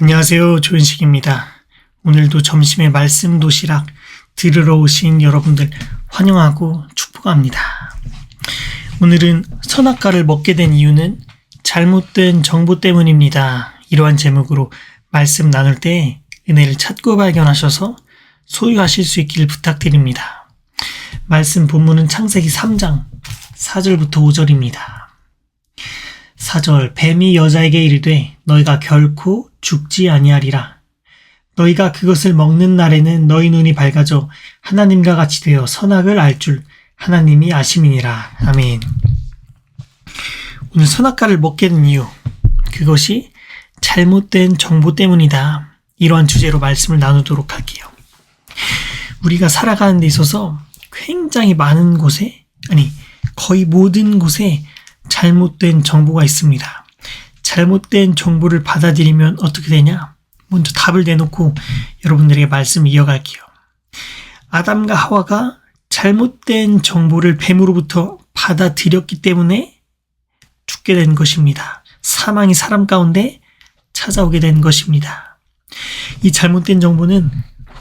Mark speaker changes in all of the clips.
Speaker 1: 안녕하세요. 조은식입니다. 오늘도 점심에 말씀 도시락 들으러 오신 여러분들 환영하고 축복합니다. 오늘은 선악과를 먹게 된 이유는 잘못된 정보 때문입니다. 이러한 제목으로 말씀 나눌 때 은혜를 찾고 발견하셔서 소유하실 수 있길 부탁드립니다. 말씀 본문은 창세기 3장 4절부터 5절입니다. 4절 뱀이 여자에게 이르되 너희가 결코 죽지 아니하리라. 너희가 그것을 먹는 날에는 너희 눈이 밝아져 하나님과 같이 되어 선악을 알 줄 하나님이 아심이니라. 아멘. 오늘 선악과를 먹게 된 이유 그것이 잘못된 정보 때문이다. 이러한 주제로 말씀을 나누도록 할게요. 우리가 살아가는 데 있어서 굉장히 많은 곳에 아니 거의 모든 곳에 잘못된 정보가 있습니다. 잘못된 정보를 받아들이면 어떻게 되냐? 먼저 답을 내놓고 여러분들에게 말씀 이어갈게요. 아담과 하와가 잘못된 정보를 뱀으로부터 받아들였기 때문에 죽게 된 것입니다. 사망이 사람 가운데 찾아오게 된 것입니다. 이 잘못된 정보는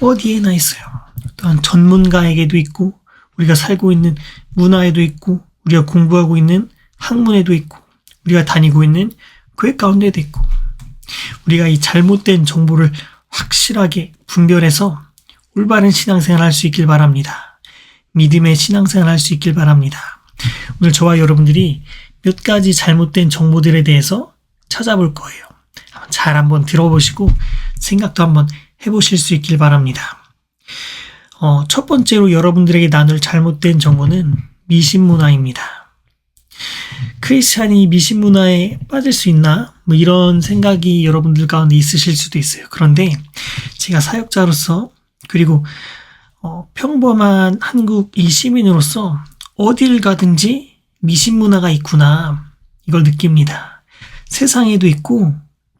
Speaker 1: 어디에나 있어요. 또한 전문가에게도 있고, 우리가 살고 있는 문화에도 있고, 우리가 공부하고 있는 학문에도 있고, 우리가 다니고 있는 교회 가운데도 있고, 우리가 이 잘못된 정보를 확실하게 분별해서 올바른 신앙생활 할 수 있길 바랍니다. 믿음의 신앙생활 할 수 있길 바랍니다. 오늘 저와 여러분들이 몇 가지 잘못된 정보들에 대해서 찾아볼 거예요. 잘 한번 들어보시고 생각도 한번 해보실 수 있길 바랍니다. 어, 첫 번째로 여러분들에게 나눌 잘못된 정보는 미신 문화입니다. 크리스찬이 미신 문화에 빠질 수 있나? 뭐 이런 생각이 여러분들 가운데 있으실 수도 있어요. 그런데 제가 사역자로서 그리고 어, 평범한 한국 이 시민으로서 어딜 가든지 미신 문화가 있구나 이걸 느낍니다. 세상에도 있고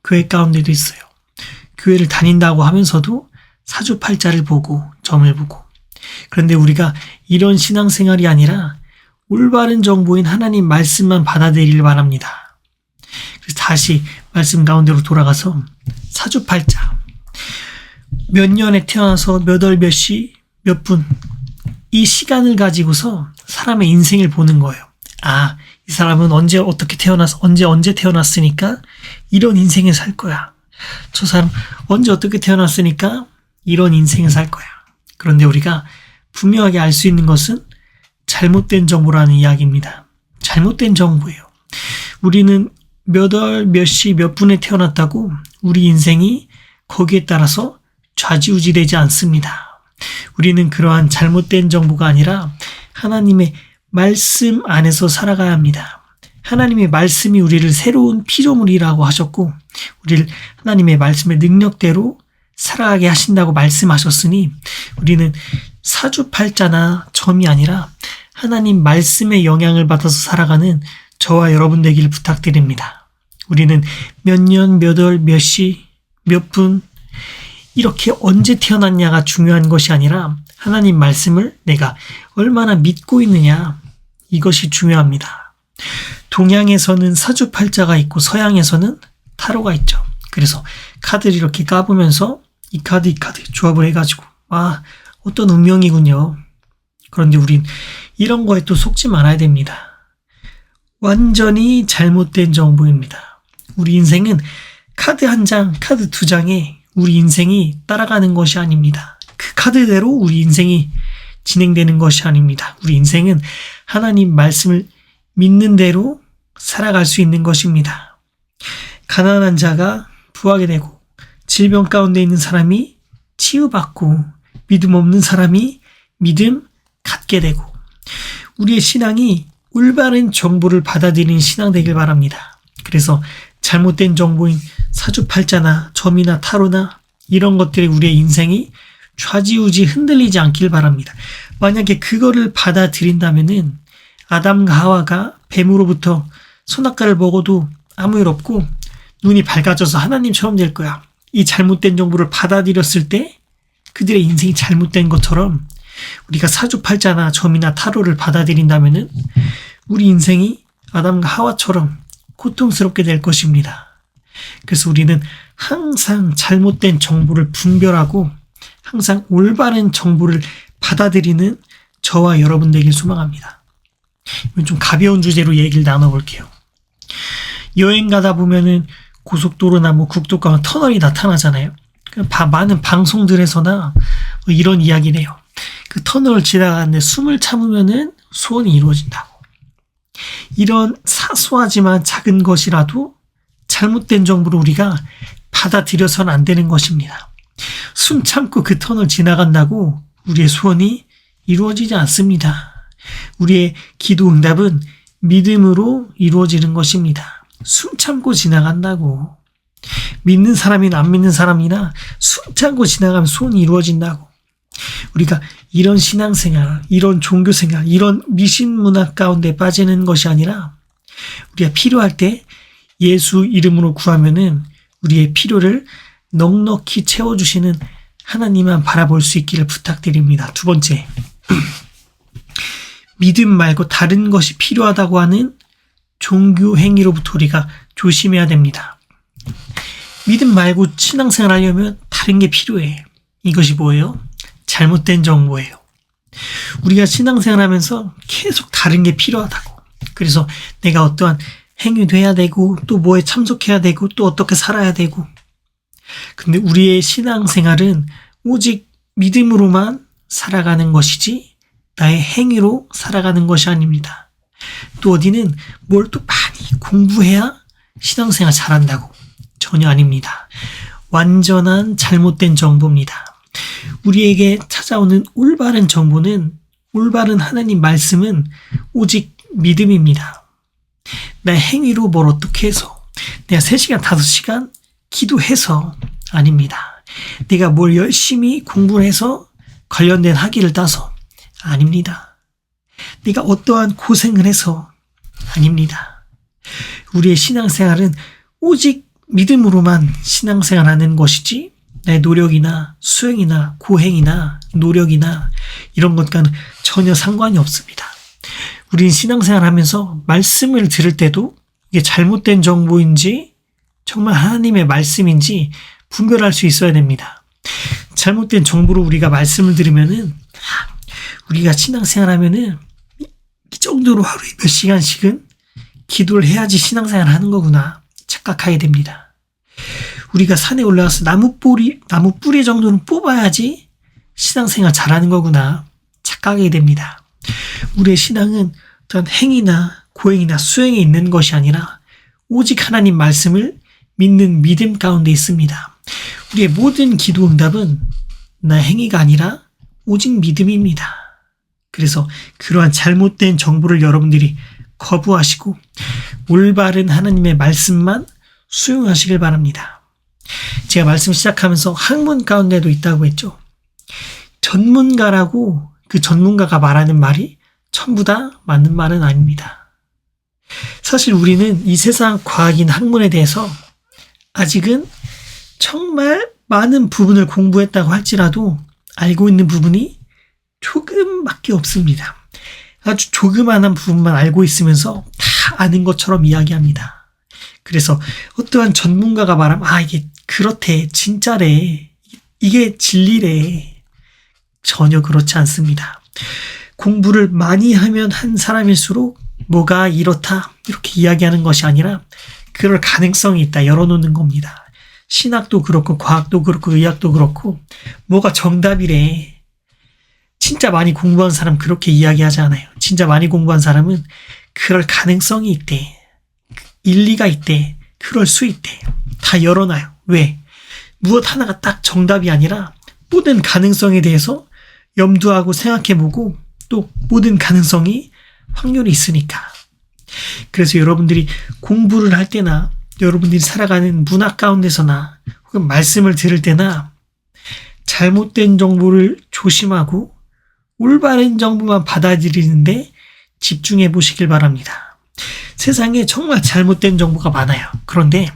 Speaker 1: 교회 가운데도 있어요. 교회를 다닌다고 하면서도 사주팔자를 보고 점을 보고 그런데 우리가 이런 신앙생활이 아니라 올바른 정보인 하나님 말씀만 받아들이길 바랍니다. 그래서 다시 말씀 가운데로 돌아가서 사주팔자 몇 년에 태어나서 몇 월 몇 시 몇 분 이 시간을 가지고서 사람의 인생을 보는 거예요. 아, 이 사람은 언제 어떻게 태어나서 언제 언제 태어났으니까 이런 인생을 살 거야. 저 사람 언제 어떻게 태어났으니까 이런 인생을 살 거야. 그런데 우리가 분명하게 알 수 있는 것은 잘못된 정보라는 이야기입니다. 잘못된 정보예요. 우리는 몇 월, 몇 시, 몇 분에 태어났다고 우리 인생이 거기에 따라서 좌지우지 되지 않습니다. 우리는 그러한 잘못된 정보가 아니라 하나님의 말씀 안에서 살아가야 합니다. 하나님의 말씀이 우리를 새로운 피조물이라고 하셨고, 우리를 하나님의 말씀의 능력대로 살아가게 하신다고 말씀하셨으니, 우리는 사주팔자나 점이 아니라 하나님 말씀의 영향을 받아서 살아가는 저와 여러분 되기를 부탁드립니다. 우리는 몇 년, 몇 월, 몇 시, 몇 분, 이렇게 언제 태어났냐가 중요한 것이 아니라 하나님 말씀을 내가 얼마나 믿고 있느냐, 이것이 중요합니다. 동양에서는 사주팔자가 있고 서양에서는 타로가 있죠. 그래서 카드를 이렇게 까보면서 이 카드, 이 카드 조합을 해가지고, 아, 어떤 운명이군요. 그런데 우린 이런 거에 또 속지 말아야 됩니다. 완전히 잘못된 정보입니다. 우리 인생은 카드 한 장, 카드 두 장에 우리 인생이 따라가는 것이 아닙니다. 그 카드대로 우리 인생이 진행되는 것이 아닙니다. 우리 인생은 하나님 말씀을 믿는 대로 살아갈 수 있는 것입니다. 가난한 자가 부하게 되고 질병 가운데 있는 사람이 치유받고 믿음 없는 사람이 믿음 갖게 되고 우리의 신앙이 올바른 정보를 받아들이는 신앙 되길 바랍니다. 그래서 잘못된 정보인 사주팔자나 점이나 타로나 이런 것들이 우리의 인생이 좌지우지 흔들리지 않길 바랍니다. 만약에 그거를 받아들인다면은 아담과 하와가 뱀으로부터 선악과를 먹어도 아무 일 없고 눈이 밝아져서 하나님처럼 될 거야. 이 잘못된 정보를 받아들였을 때 그들의 인생이 잘못된 것처럼 우리가 사주팔자나 점이나 타로를 받아들인다면은 우리 인생이 아담과 하와처럼 고통스럽게 될 것입니다. 그래서 우리는 항상 잘못된 정보를 분별하고 항상 올바른 정보를 받아들이는 저와 여러분들에게 소망합니다. 이건 좀 가벼운 주제로 얘기를 나눠볼게요. 여행 가다 보면은 고속도로나 뭐 국도 가면 터널이 나타나잖아요. 그 바- 많은 방송들에서나 뭐 이런 이야기를 해요. 그 터널을 지나가는데 숨을 참으면은 소원이 이루어진다고. 이런 사소하지만 작은 것이라도 잘못된 정보를 우리가 받아들여서는 안 되는 것입니다. 숨 참고 그 터널 지나간다고 우리의 소원이 이루어지지 않습니다. 우리의 기도 응답은 믿음으로 이루어지는 것입니다. 숨 참고 지나간다고. 믿는 사람이나 안 믿는 사람이나 숨 참고 지나가면 소원이 이루어진다고. 우리가 이런 신앙생활, 이런 종교생활, 이런 미신 문화 가운데 빠지는 것이 아니라 우리가 필요할 때 예수 이름으로 구하면은 우리의 필요를 넉넉히 채워주시는 하나님만 바라볼 수 있기를 부탁드립니다. 두 번째. 믿음 말고 다른 것이 필요하다고 하는 종교 행위로부터 우리가 조심해야 됩니다. 믿음 말고 신앙생활 하려면 다른 게 필요해. 이것이 뭐예요? 잘못된 정보예요. 우리가 신앙생활 하면서 계속 다른 게 필요하다고. 그래서 내가 어떠한 행위도 해야 되고, 또 뭐에 참석해야 되고, 또 어떻게 살아야 되고. 근데 우리의 신앙생활은 오직 믿음으로만 살아가는 것이지, 나의 행위로 살아가는 것이 아닙니다. 또 어디는 뭘 또 많이 공부해야 신앙생활 잘한다고. 전혀 아닙니다. 완전한 잘못된 정보입니다. 우리에게 찾아오는 올바른 정보는 올바른 하나님 말씀은 오직 믿음입니다. 내 행위로 뭘 어떻게 해서 내가 3시간, 5시간 기도해서 아닙니다. 내가 뭘 열심히 공부를 해서 관련된 학위를 따서 아닙니다. 네가 어떠한 고생을 해서 아닙니다. 우리의 신앙생활은 오직 믿음으로만 신앙생활하는 것이지 내 노력이나 수행이나 고행이나 노력이나 이런 것과는 전혀 상관이 없습니다. 우린 신앙생활 하면서 말씀을 들을 때도 이게 잘못된 정보인지 정말 하나님의 말씀인지 분별할 수 있어야 됩니다. 잘못된 정보로 우리가 말씀을 들으면은 아, 우리가 신앙생활 하면은 이 정도로 하루에 몇 시간씩은 기도를 해야지 신앙생활 하는 거구나 착각하게 됩니다. 우리가 산에 올라가서 나무 뿌리, 나무 뿌리 정도는 뽑아야지 신앙생활 잘하는 거구나 착각하게 됩니다. 우리의 신앙은 어떤 행위나 고행이나 수행에 있는 것이 아니라 오직 하나님 말씀을 믿는 믿음 가운데 있습니다. 우리의 모든 기도 응답은 나 행위가 아니라 오직 믿음입니다. 그래서 그러한 잘못된 정보를 여러분들이 거부하시고 올바른 하나님의 말씀만 수용하시길 바랍니다. 제가 말씀 시작하면서 학문 가운데도 있다고 했죠. 전문가라고 그 전문가가 말하는 말이 전부 다 맞는 말은 아닙니다. 사실 우리는 이 세상 과학인 학문에 대해서 아직은 정말 많은 부분을 공부했다고 할지라도 알고 있는 부분이 조금밖에 없습니다. 아주 조그마한 부분만 알고 있으면서 다 아는 것처럼 이야기합니다. 그래서 어떠한 전문가가 말하면 아 이게 그렇대 진짜래 이게 진리래 전혀 그렇지 않습니다. 공부를 많이 하면 한 사람일수록 뭐가 이렇다 이렇게 이야기하는 것이 아니라 그럴 가능성이 있다 열어놓는 겁니다. 신학도 그렇고 과학도 그렇고 의학도 그렇고 뭐가 정답이래. 진짜 많이 공부한 사람 그렇게 이야기하지 않아요. 진짜 많이 공부한 사람은 그럴 가능성이 있대. 일리가 있대. 그럴 수 있대. 다 열어놔요. 왜? 무엇 하나가 딱 정답이 아니라 모든 가능성에 대해서 염두하고 생각해보고 또 모든 가능성이 확률이 있으니까. 그래서 여러분들이 공부를 할 때나 여러분들이 살아가는 문화 가운데서나 혹은 말씀을 들을 때나 잘못된 정보를 조심하고 올바른 정보만 받아들이는데 집중해 보시길 바랍니다. 세상에 정말 잘못된 정보가 많아요. 그런데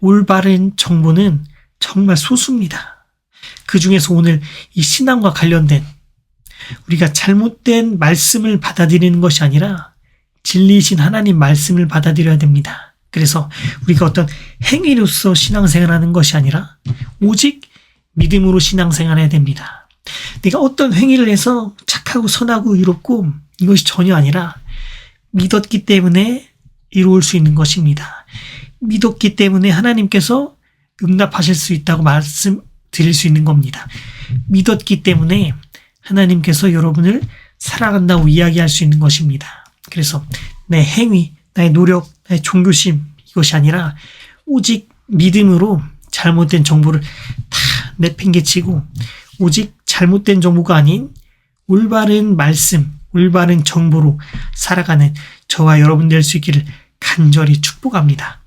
Speaker 1: 올바른 정보는 정말 소수입니다. 그 중에서 오늘 이 신앙과 관련된 우리가 잘못된 말씀을 받아들이는 것이 아니라 진리이신 하나님 말씀을 받아들여야 됩니다. 그래서 우리가 어떤 행위로서 신앙생활 하는 것이 아니라 오직 믿음으로 신앙생활 해야 됩니다. 내가 어떤 행위를 해서 착하고 선하고 의롭고 이것이 전혀 아니라 믿었기 때문에 이루어올 수 있는 것입니다. 믿었기 때문에 하나님께서 응답하실 수 있다고 말씀드릴 수 있는 겁니다. 믿었기 때문에 하나님께서 여러분을 사랑한다고 이야기할 수 있는 것입니다. 그래서 내 행위, 나의 노력, 나의 종교심 이것이 아니라 오직 믿음으로 잘못된 정보를 다 내팽개치고 오직 잘못된 정보가 아닌 올바른 말씀, 올바른 정보로 살아가는 저와 여러분 될 수 있기를 간절히 축복합니다.